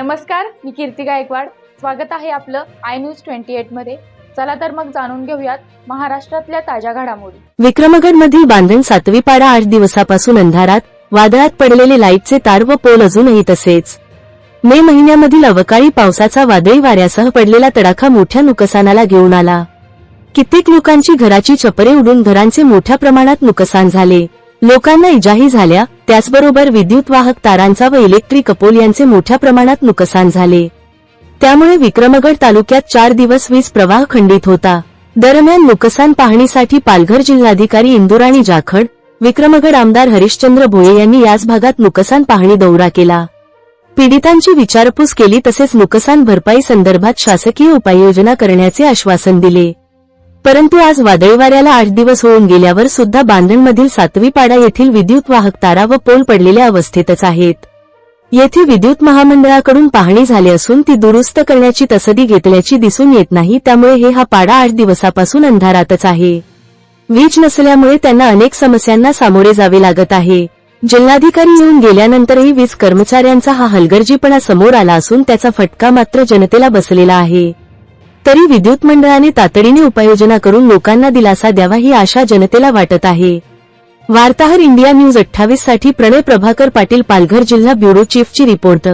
नमस्कार मी कीर्ती गायकवाड. स्वागत आहे आपलं आय न्यूज ट्वेंटी एटमध्ये. चला तर मग जाणून घेऊयात महाराष्ट्रातल्या ताज्या घडामोडी. विक्रमगडमधील बांधण सातवी पाडा आठ दिवसापासून अंधारात वादळात पडलेले लाईटचे तार व पोल अजूनही तसेच. मे महिन्यामधील अवकाळी पावसाचा वादळी वाऱ्यासह पडलेला तडाखा मोठ्या नुकसानाला घेऊन आला. कित्येक लोकांची घराची छपरे उडून घरांचे मोठ्या प्रमाणात नुकसान झाले. लोकांना इजाही झाल्या त्याचबरोबर विद्युत वाहक तारांचा व इलेक्ट्रिक कपोल यांचे मोठ्या प्रमाणात नुकसान झाले. त्यामुळे विक्रमगड तालुक्यात चार दिवस वीज प्रवाह खंडित होता. दरम्यान नुकसान पाहणीसाठी पालघर जिल्हाधिकारी इंदुराणी जाखड विक्रमगड आमदार हरिश्चंद्र भोये यांनी याच भागात नुकसान पाहणी दौरा केला. पीडितांची विचारपूस केली तसेच नुकसान भरपाई संदर्भात शासकीय उपाययोजना करण्याचे आश्वासन दिले. परंतु आज वादळी वाऱ्याला आठ दिवस होऊन गेल्यावर सुद्धा बांधणमधील सातवी पाडा येथील विद्युत वाहक तारा व पोल पडलेल्या अवस्थेतच आहेत. येथे विद्युत महामंडळाकडून पाहणी झाली असून ती दुरुस्त करण्याची तसदी घेतल्याची दिसून येत नाही त्यामुळे हे हा पाडा आठ दिवसापासून अंधारातच आहे. वीज नसल्यामुळे त्यांना अनेक समस्यांना सामोरे जावे लागत आहे. जिल्हाधिकारी येऊन गेल्यानंतरही वीज कर्मचाऱ्यांचा हा हलगर्जीपणा समोर आला असून त्याचा फटका मात्र जनतेला बसलेला आहे. तरी विद्युत मंडळाने तातडीने उपाययोजना करून लोकांना दिलासा द्यावा ही आशा जनतेला वाटत आहे. वार्ताहर इंडिया न्यूज अठ्ठावीससाठी प्रणय प्रभाकर पाटील पालघर जिल्हा ब्युरो चीफची रिपोर्ट